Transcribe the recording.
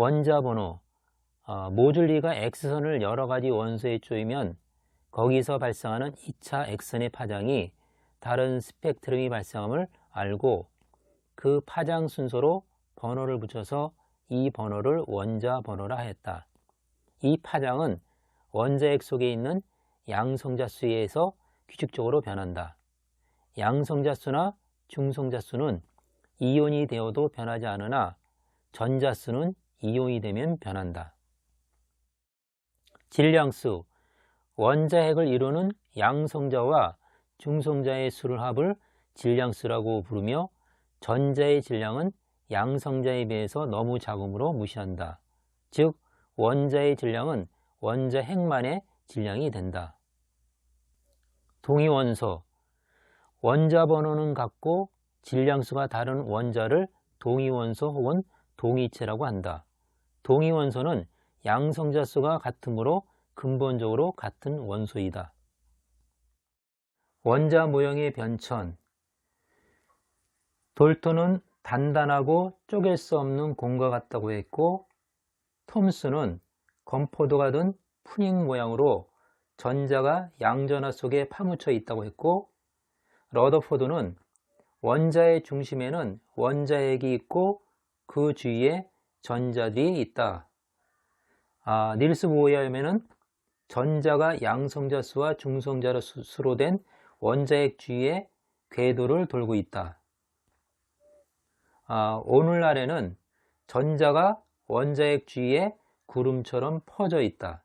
원자 번호 어, 모듈리가 X선을 여러 가지 원소에 쪼이면 거기서 발생하는 2차 X선의 파장이 다른 스펙트럼이 발생함을 알고 그 파장 순서로 번호를 붙여서 이 번호를 원자 번호라 하였다. 이 파장은 원자핵 속에 있는 양성자 수에 의해서 규칙적으로 변한다. 양성자 수나 중성자 수는 이온이 되어도 변하지 않으나 전자 수는 이온이 되면 변한다. 질량수 원자핵을 이루는 양성자와 중성자의 수를 합을 질량수라고 부르며 전자의 질량은 양성자에 비해서 너무 작음으로 무시한다. 즉 원자의 질량은 원자 핵만의 질량이 된다. 동위원소 원자 번호는 같고 질량수가 다른 원자를 동위원소 혹은 동위체라고 한다. 동위 원소는 양성자 수가 같으므로 근본적으로 같은 원소이다. 원자 모형의 변천 돌토는 단단하고 쪼갤 수 없는 공과 같다고 했고 톰스는 건포도가 든 푸닝 모양으로 전자가 양전화 속에 파묻혀 있다고 했고 러더포드는 원자의 중심에는 원자핵이 있고 그 주위에 전자들이 있다. 아, 닐스 보이어면은 전자가 양성자 수와 중성자 수로 된 원자핵 주위에 궤도를 돌고 있다. 아, 오늘날에는 전자가 원자핵 주위에 구름처럼 퍼져 있다.